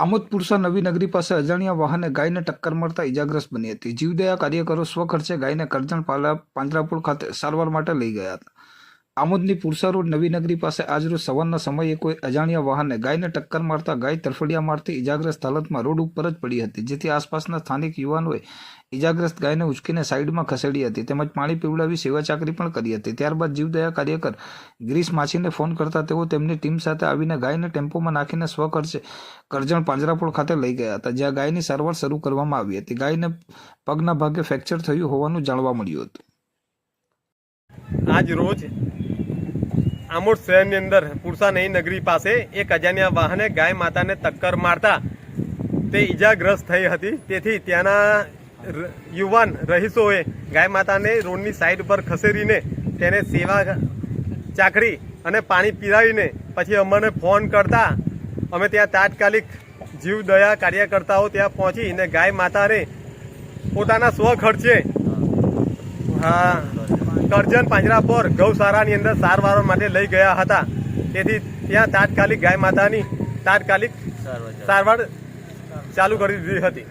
આમોદ પુરસા નવી નગરી પાસે અજાણ્યા વાહને ગાયને ટક્કર મારતા ઇજાગ્રસ્ત બની હતી. જીવદયા કાર્યકરો સ્વખર્ચે ગાયને કરજણ પાલા પાંજરાપુર ખાતે સારવાર માટે લઈ ગયા હતા. આમોદની પુરસા રોડ નવી નગરી પાસે આજરોજ સવારના સમયે કોઈ અજાણ્યા વાહને ગાયને ટક્કર મારતા ગાય તરફડિયા મારતી ઇજાગ્રસ્ત હાલતમાં રોડ ઉપર જ પડી હતી, જેથી આસપાસના સ્થાનિક યુવાનોએ ઇજાગ્રસ્ત ગાયને ઉચકીને સાઈડમાં ખસેડી હતી તેમજ પાણી પીવડાવી સેવા ચાકરી પણ કરી હતી. ત્યારબાદ જીવદયા કાર્યકર ગ્રીસ માછીને ફોન કરતા તેઓ તેમની ટીમ સાથે આવીને ગાયને ટેમ્પોમાં નાખીને સ્વખર્ચે કરજણ પાંજરાપોળ ખાતે લઈ ગયા હતા, જ્યાં ગાયની સારવાર શરૂ કરવામાં આવી હતી. ગાયને પગના ભાગે ફ્રેક્ચર થયું હોવાનું જાણવા મળ્યું હતું. આજ રોજ આમોદ શહેરની અંદર પુરસા નઈ નગરી પાસે એક અજાણ્યા વાહને ગાય માતાને ટક્કર મારતા તે ઈજાગ્રસ્ત થઈ હતી. તેથી ત્યાંના યુવાન રહીશોએ ગાય માતાને રોડની સાઈડ પર ખસેડીને તેને સેવા ચાકડી અને પાણી પીરાવીને પછી અમને ફોન કરતા અમે ત્યાં તાત્કાલિક જીવદયા કાર્યકર્તાઓ ત્યાં પહોંચીને ગાય માતાને પોતાના સ્વ ખર્ચે હા કરજણ પાંજરાપોર ગૌશાળાની અંદર સારવાર માટે લઈ ગયા હતા. તેથી ત્યાં તાત્કાલિક ગાય માતાની તાત્કાલિક સારવાર ચાલુ કરી દીધી હતી.